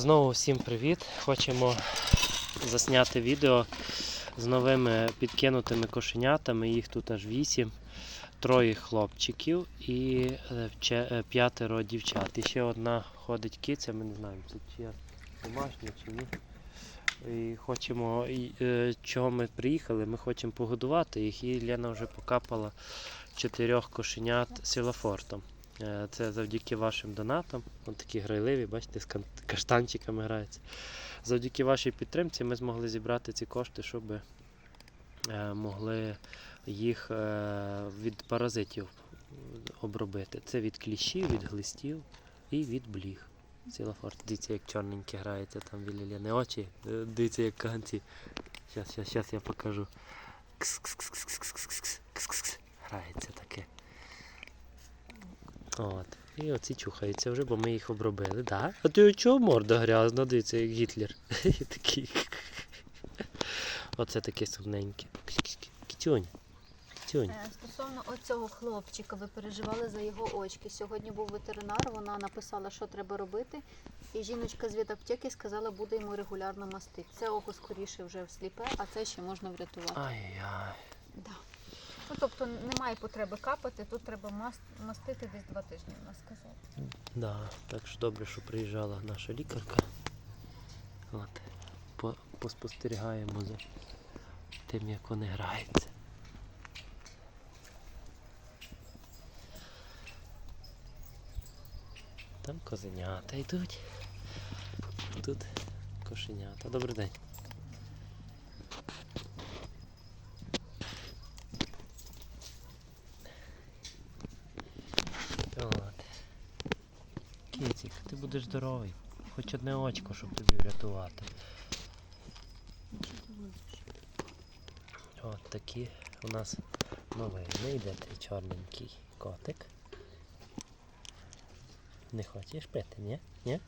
Знову всім привіт! Хочемо засняти відео з новими підкинутими кошенятами. Їх тут аж вісім. Троє хлопчиків і е, е, п'ятеро дівчат. І ще одна ходить киця, ми не знаємо, це чи домашня чи ні. І хочемо, е, чого ми приїхали, ми хочемо погодувати їх. І Лена вже покапала чотирьох кошенят сілафортом. Е, Це завдяки вашим донатам. Ось такі грайливі, бачите, з каштанчиками граються. Завдяки вашій підтримці ми змогли зібрати ці кошти, щоб е, могли їх е, від паразитів обробити. Це від кліщів, від глистів і від бліг. Сілафорт. Дивіться, як чорненькі грається там біля Лени очі. Дивіться, як каганці. Щас, щас, щас я покажу. Кс-кс-кс-кс-кс-кс-кс. Кс-кс-кс. Грається таке. От. І оці чухаються вже, бо ми їх обробили. Да? А ти чого морда грязна? Дивіться, як Гітлер. Такий. Оце таке сумненьке. Кітюнь. Кітюнь. Е, Стосовно оцього хлопчика, ви переживали за його очки. Сьогодні був ветеринар, вона написала, що треба робити. І жіночка з ветаптеки сказала, буде йому регулярно мастити. Це око скоріше вже сліпе, а це ще можна врятувати. Ай-яй. Да. Ну, тобто немає потреби капати, тут треба мас- мастити десь два тижні, вона сказала. Да, так що добре, що приїжджала наша лікарка. От. По, поспостерігаємо за тим, як вони граються. Там козенята йдуть. Тут кошенята. Добрий день. От. Кицик, ти будеш здоровий. Хоч одне очко, щоб тобі врятувати. От такі у нас новини. Йде цей чорненький котик. Не хочеш пити, ні? Ні?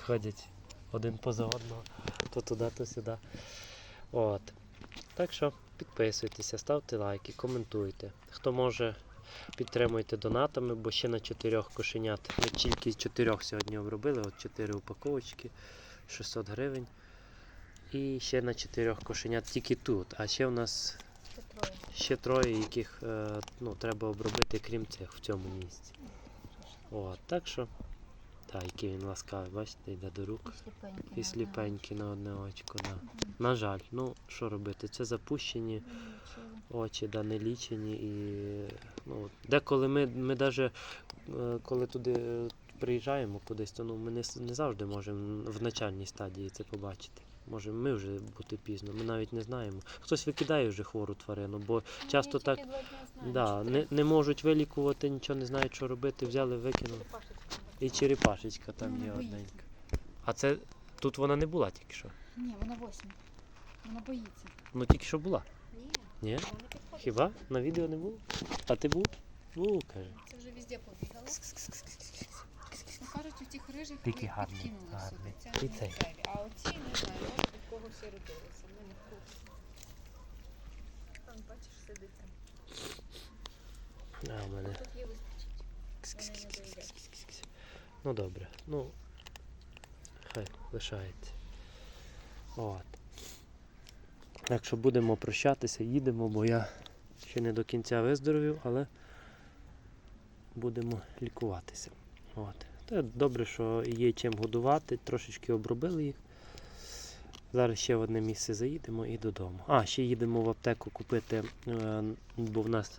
Ходять один поза одного, то туди, то сюди. От. Так що підписуйтеся, ставте лайки, коментуйте. Хто може, підтримуйте донатами, бо ще на чотирьох кошенят. Ми тільки з чотирьох сьогодні обробили, от чотири упаковочки, 600 гривень. І ще на чотирьох кошенят тільки тут. А ще в нас ще троє. ще троє, яких е, ну, треба обробити, крім цих в цьому місці. От, так що, так, який він ласкавий, бачите, йде до рук. І сліпенькі. На одне очко. Да. На жаль, ну що робити? Це запущені очі, да, не лічені. І, ну, деколи ми, ми даже, е, коли туди е, приїжджаємо кудись, то ну, ми не, не завжди можемо в начальній стадії це побачити. Може ми вже бути пізно, ми навіть не знаємо. Хтось викидає вже хвору тварину, бо часто так да, не, не можуть вилікувати, нічого не знають, що робити, взяли, викинули. І черепашечка там Вона є боїться. одненька. А це тут вона не була тільки що. Ні, вона восьма. Вона боїться. Ну тільки що була. Ні, Ні? вона не підходить. Хіба? На відео не було? А ти був? Був, каже. Це вже везде побігала. Ну, кажуть, у тих рижих гарний, підкинули гарний. сюди. Це І не цей. місцеві. А оці не знаю, може від кого всі родилися. Ми не в курсі. Там бачиш, сидить там. А, в мене. Тут є вистачить. Вони не доїдять. Ну добре. Ну. Хай лишається. От. Так будемо прощатися, їдемо, бо я ще не до кінця виздоровів, але будемо лікуватися. От. Та добре, що є чим годувати, трошечки обробили їх. Зараз ще в одне місце заїдемо і додому. А, ще їдемо в аптеку купити, е, бо в нас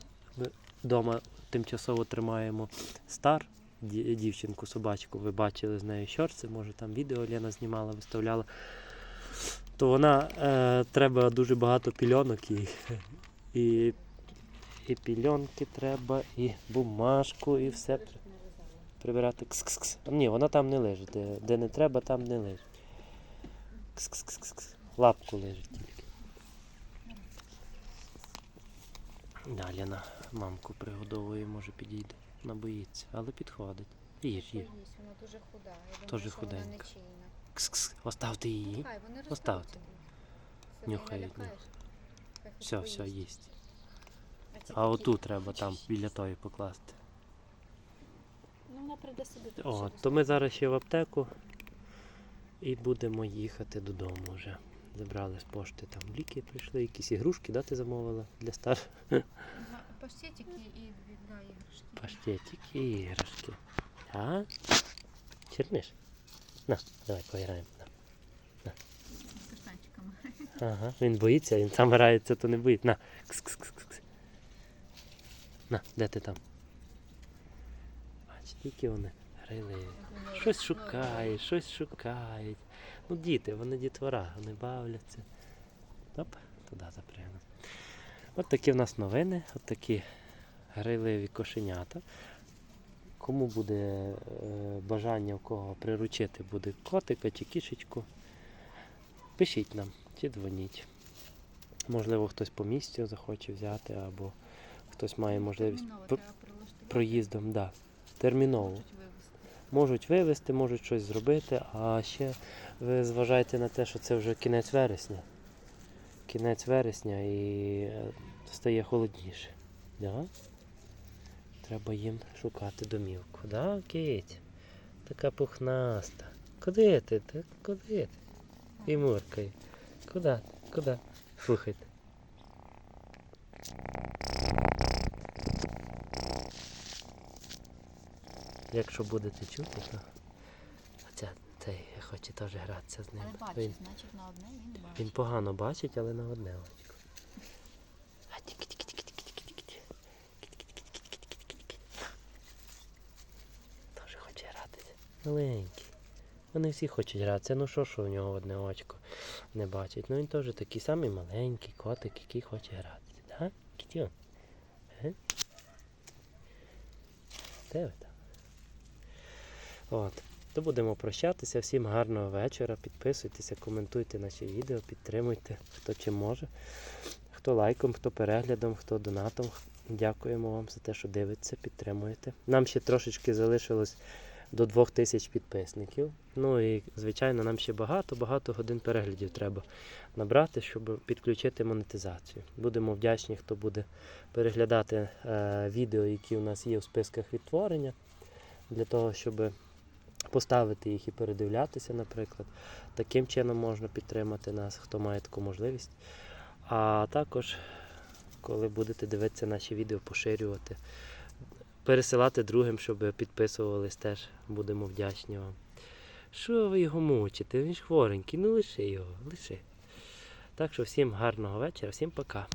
вдома тимчасово тримаємо стар дівчинку, собачку. Ви бачили з нею шорти, може там відео Лена знімала, виставляла. То вона е, треба дуже багато пільонок і, і, і пільонки треба, і бумажку, і все прибирати. Кс-кс-кс. Ні, вона там не лежить. Де, де не треба, там не лежить. Кс-кс-кс-кс. Лапку лежить тільки. Да, Лена мамку пригодовує, може підійде. Вона боїться, але підходить. Їж, їж. Вона дуже худа. Я думаю, Тоже що вона худенька. нечийна. Кс-кс. Оставте її. Хай, вони Поставте. розберуться. Все, ти Нюхають, налякаєш. Хай хоч Все, все, поїсть. їсть. ці А такі отут треба там біля тої покласти. Ну, вона прийде собі тут. О, то ми зараз ще в аптеку і будемо їхати додому вже. Забрали з пошти там ліки прийшли, якісь ігрушки, да, ти замовила для стар Паштетики і да, іграшки. паштетик і іграшки. А? Черниш? На, давай пограємо. На. З каштанчиками. Ага, він боїться, він сам грається, то не боїться. На. Кс-кс-кс-кс. На, де ти там? Бач, тільки вони грайливі. Щось шукають, щось шукають. Ну, діти, вони дітвора, вони бавляться. Оп, туди запрягну. От такі в нас новини, от такі грайливі кошенята. Кому буде е, бажання в кого приручити буде котика чи кішечку, пишіть нам чи дзвоніть. Можливо, хтось по місцю захоче взяти, або хтось має можливість Терміново пр- проїздом. Да, терміново Можуть вивезти. можуть вивезти, можуть щось зробити, а ще ви зважайте на те, що це вже кінець вересня. Кінець вересня і е, стає холодніше. Да? Треба їм шукати домівку. Да, кить? Така пухнаста. Куди ти? Та куди ти? І муркає. Куди? Куди? Слухайте. Якщо будете чути, то цей хоче теж гратися з ним. Але бачить, Він, значить на одне він бачить. він погано бачить, але на одне очко. Теж хоче гратися. Маленький. Вони всі хочуть гратися. Ну що, що у нього одне очко не бачить. Ну він теж такий самий маленький котик, який хоче гратися. Так? Кітьон? Е? Де ви там? От. То будемо прощатися. Всім гарного вечора. Підписуйтеся, коментуйте наші відео, підтримуйте, хто чим може. Хто лайком, хто переглядом, хто донатом. Дякуємо вам за те, що дивитеся, підтримуєте. Нам ще трошечки залишилось до 2000 підписників. Ну і, звичайно, нам ще багато-багато годин переглядів треба набрати, щоб підключити монетизацію. Будемо вдячні, хто буде переглядати е, відео, які у нас є в списках відтворення, для того, щоб поставити їх і передивлятися, наприклад. Таким чином можна підтримати нас, хто має таку можливість. А також, коли будете дивитися наші відео, поширювати, пересилати другим, щоб підписувались теж, будемо вдячні вам. Що ви його мучите? Він ж хворенький, ну лиши його, лиши. Так що всім гарного вечора, всім пока.